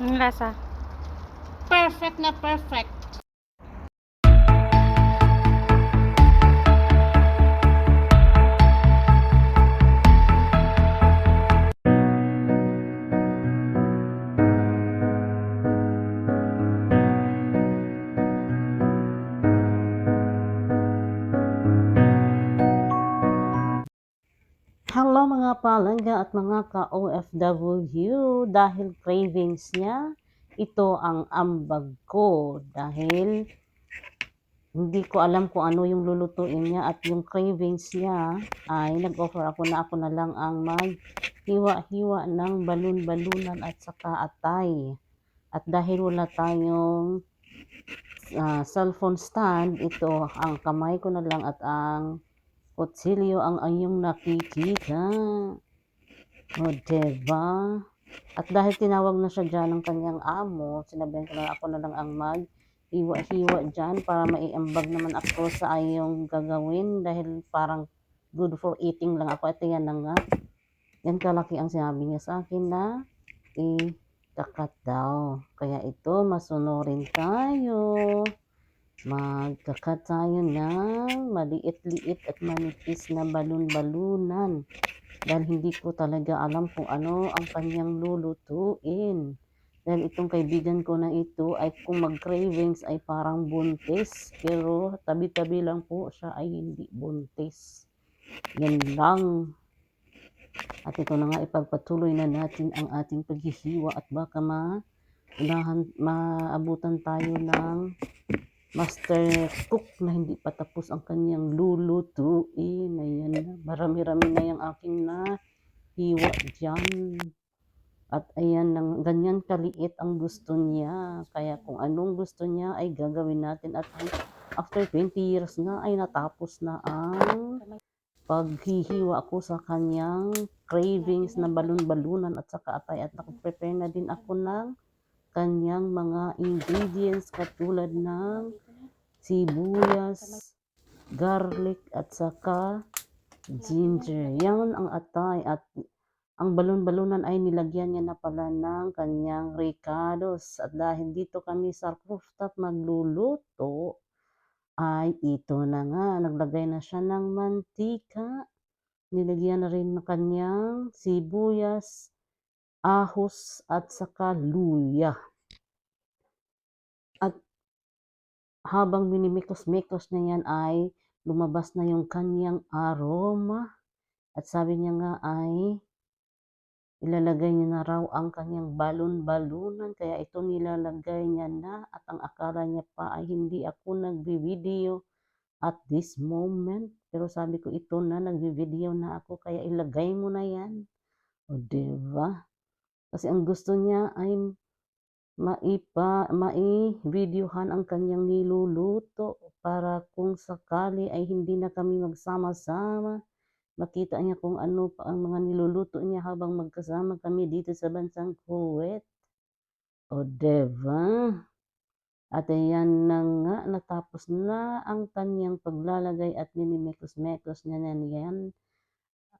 Ang lasa. Perfect na perfect. Mga palangga at mga ka-OFW. Dahil cravings niya, ito ang ambag ko. Dahil hindi ko alam kung ano yung lulutuin niya at yung cravings niya ay nag-offer ako na ako na lang ang mag-hiwa-hiwa ng balon-balunan at saka atay. At dahil wala tayong ah, cellphone stand, ito ang kamay ko na lang at ang kutsilyo ang ayong nakikita. O, diba? At dahil tinawag na siya dyan ng kanyang amo, sinabihan ko na ako na lang ang mag hiwa-hiwa dyan para maiambag naman ako sa ayong gagawin dahil parang good for eating lang ako. Ito yan na nga. Yan kalaki ang sinabi niya sa akin na ikakat daw. Kaya ito, masunurin tayo. Magkakat tayo ng maliit-liit at manipis na balon-balunan. Dahil hindi ko talaga alam kung ano ang kanyang lulutuin. Dahil itong kaibigan ko na ito ay kung mag-cravings ay parang buntis. Pero tabi-tabi lang po siya ay hindi buntis. Yan lang. At ito na nga ipagpatuloy na natin ang ating paghihiwa at baka ma maabutan tayo ng master cook na hindi pa tapos ang kanyang lulutuin. Ayan na. Marami-rami na yung aking na hiwa dyan. At ayan, nang, ganyan kaliit ang gusto niya. Kaya kung anong gusto niya ay gagawin natin. At after 20 years nga ay natapos na ang paghihiwa ko sa kanyang cravings na balon-balunan at saka atay. At nakaprepare na din ako ng kanyang mga ingredients katulad ng sibuyas, garlic at saka ginger. Yan ang atay at ang balon-balunan ay nilagyan niya na pala ng kanyang ricados. At dahil dito kami sa rooftop magluluto, ay ito na nga, naglagay na siya ng mantika. Nilagyan na rin ng kanyang sibuyas, ahos at saka luya. At habang minimikos-mikos niya yan ay lumabas na yung kanyang aroma. At sabi niya nga ay ilalagay niya na raw ang kanyang balon-balunan. Kaya ito nilalagay niya na at ang akala niya pa ay hindi ako nagbi-video at this moment. Pero sabi ko ito na, nagbi-video na ako kaya ilagay mo na yan. O diba? Kasi ang gusto niya ay maipa, mai-videohan ang kanyang niluluto para kung sakali ay hindi na kami magsama-sama. Makita niya kung ano pa ang mga niluluto niya habang magkasama kami dito sa bansang Kuwait. O diba? At ayan na nga, natapos na ang kanyang paglalagay at minimekos-mekos na yan.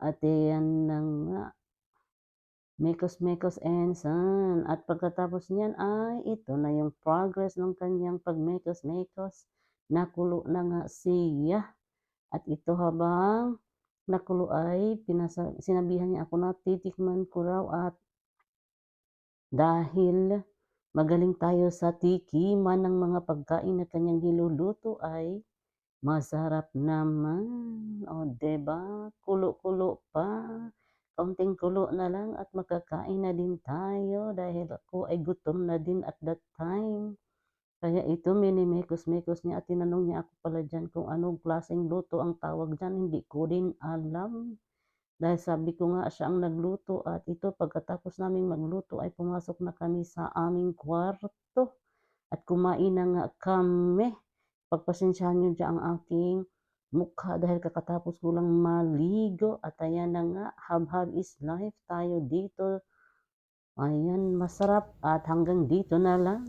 At ayan na nga, mekos-mekos and san. At pagkatapos niyan ay ito na yung progress ng kanyang pagmekos-mekos. Nakulo na nga siya. At ito habang nakulo ay pinasa, sinabihan niya ako na titikman ko raw at dahil magaling tayo sa tikiman ng mga pagkain na kanyang niluluto ay masarap naman. O, diba? Kulo-kulo pa. Kaunting kulo na lang at makakain na din tayo dahil ako ay gutom na din at that time. Kaya ito, minimekos-mekos niya at tinanong niya ako pala dyan kung anong klaseng luto ang tawag dyan. Hindi ko din alam. Dahil sabi ko nga siya ang nagluto at ito pagkatapos naming magluto ay pumasok na kami sa aming kwarto at kumain na nga kami. Pagpasensyahan niyo dyan ang aking mukha dahil kakatapos ko lang maligo at ayan na nga, habhab is life tayo dito. Ayan, masarap at hanggang dito na lang.